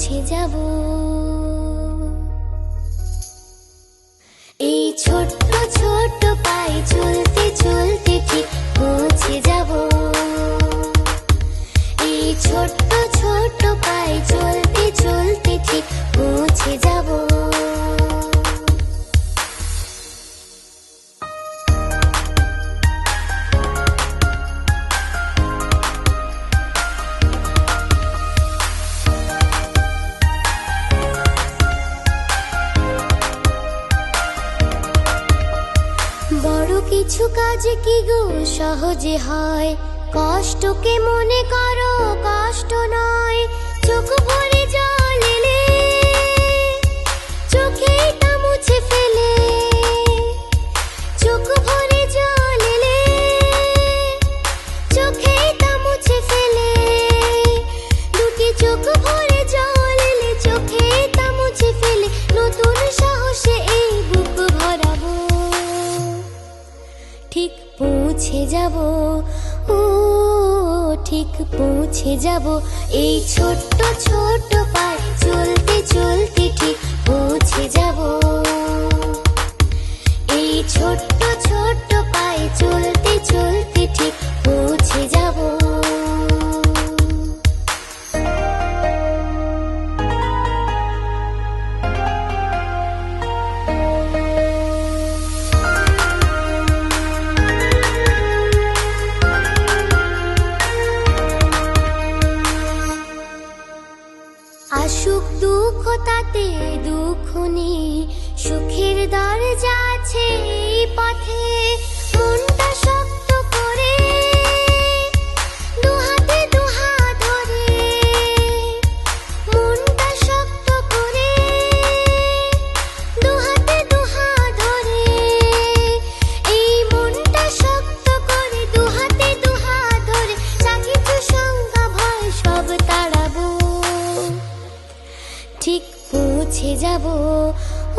পৌঁছে যাব। এই ছোট্ট ছোট্ট পায়ে চলতে চলতে ঠিক কিছু কাজ কি গো? সহজে হয়। কষ্টকে মনে করো? কষ্ট নয়। চোখ ঠিক পৌঁছে যাব ও ঠিক পৌঁছে যাব। এই ছোট্ট সুখের দরজা আছে এই পথে। মনটা শক্ত করে দুহাতে দুহাত ধরে। মনটা শক্ত করে দুহাতে দুহাত ধরে। এই মনটা শক্ত করে দুহাতে দুহাত ধরে। যা কিছু ভয় সব তাড়াবো। ঠিক পৌঁছে যাব।